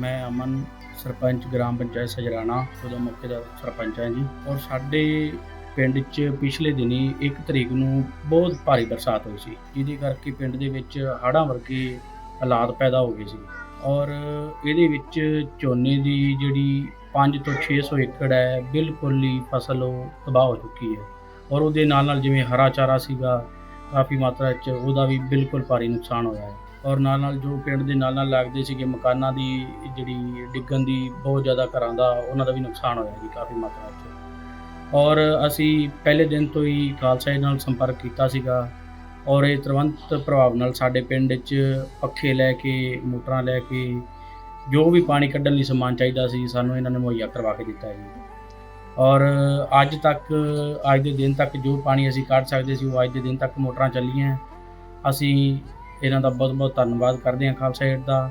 ਮੈਂ ਅਮਨ, ਸਰਪੰਚ ਗ੍ਰਾਮ ਪੰਚਾਇਤ ਸਜਰਾਣਾ, ਉਹਦਾ ਮੌਕੇ ਦਾ ਸਰਪੰਚ ਹਾਂ ਜੀ। ਔਰ ਸਾਡੇ ਪਿੰਡ 'ਚ ਪਿਛਲੇ ਦਿਨੀ 1 ਤਰੀਕ ਨੂੰ ਬਹੁਤ ਭਾਰੀ ਬਰਸਾਤ ਹੋਈ ਸੀ, ਜਿਹਦੇ ਕਰਕੇ ਪਿੰਡ ਦੇ ਵਿੱਚ ਹੜ੍ਹਾਂ ਵਰਗੇ ਹਾਲਾਤ ਪੈਦਾ ਹੋ ਗਏ ਸੀ। ਔਰ ਇਹਦੇ ਵਿੱਚ ਝੋਨੇ ਦੀ ਜਿਹੜੀ 5 ਤੋਂ 600 ਏਕੜ ਹੈ, ਬਿਲਕੁਲ ਹੀ ਫਸਲ ਉਹ ਤਬਾਹ ਹੋ ਚੁੱਕੀ ਹੈ। ਔਰ ਉਹਦੇ ਨਾਲ ਨਾਲ ਜਿਵੇਂ ਹਰਾ ਚਾਰਾ ਸੀਗਾ, ਕਾਫੀ ਮਾਤਰਾ 'ਚ ਉਹਦਾ ਵੀ ਬਿਲਕੁਲ ਭਾਰੀ ਨੁਕਸਾਨ ਹੋਇਆ ਹੈ। ਔਰ ਨਾਲ ਨਾਲ ਜੋ ਪਿੰਡ ਦੇ ਨਾਲ ਨਾਲ ਲੱਗਦੇ ਸੀਗੇ ਮਕਾਨਾਂ ਦੀ, ਜਿਹੜੀ ਡਿੱਗਣ ਦੀ ਬਹੁਤ ਜ਼ਿਆਦਾ ਘਰਾਂ ਦਾ ਉਹਨਾਂ ਦਾ ਵੀ ਨੁਕਸਾਨ ਹੋਇਆ ਜੀ ਕਾਫੀ ਮਾਤਰਾ 'ਚ ਔਰ ਅਸੀਂ ਪਹਿਲੇ ਦਿਨ ਤੋਂ ਹੀ ਖਾਲਸਾ ਨਾਲ ਸੰਪਰਕ ਕੀਤਾ ਸੀਗਾ ਔਰ ਇਹ ਤੁਰੰਤ ਪ੍ਰਭਾਵ ਨਾਲ ਸਾਡੇ ਪਿੰਡ 'ਚ ਪੱਖੇ ਲੈ ਕੇ, ਮੋਟਰਾਂ ਲੈ ਕੇ, ਜੋ ਵੀ ਪਾਣੀ ਕੱਢਣ ਲਈ ਸਮਾਨ ਚਾਹੀਦਾ ਸੀ ਸਾਨੂੰ ਇਹਨਾਂ ਨੇ ਮੁਹੱਈਆ ਕਰਵਾ ਕੇ ਦਿੱਤਾ ਜੀ। ਔਰ ਅੱਜ ਤੱਕ, ਅੱਜ ਦੇ ਦਿਨ ਤੱਕ ਜੋ ਪਾਣੀ ਅਸੀਂ ਕੱਢ ਸਕਦੇ ਸੀ ਉਹ ਅੱਜ ਦੇ ਦਿਨ ਤੱਕ ਮੋਟਰਾਂ ਚੱਲੀਆਂ। ਅਸੀਂ ਇਹਨਾਂ ਦਾ ਬਹੁਤ ਬਹੁਤ ਧੰਨਵਾਦ ਕਰਦੇ ਹਾਂ ਖਾਲਸਾ ਏਡ ਦਾ।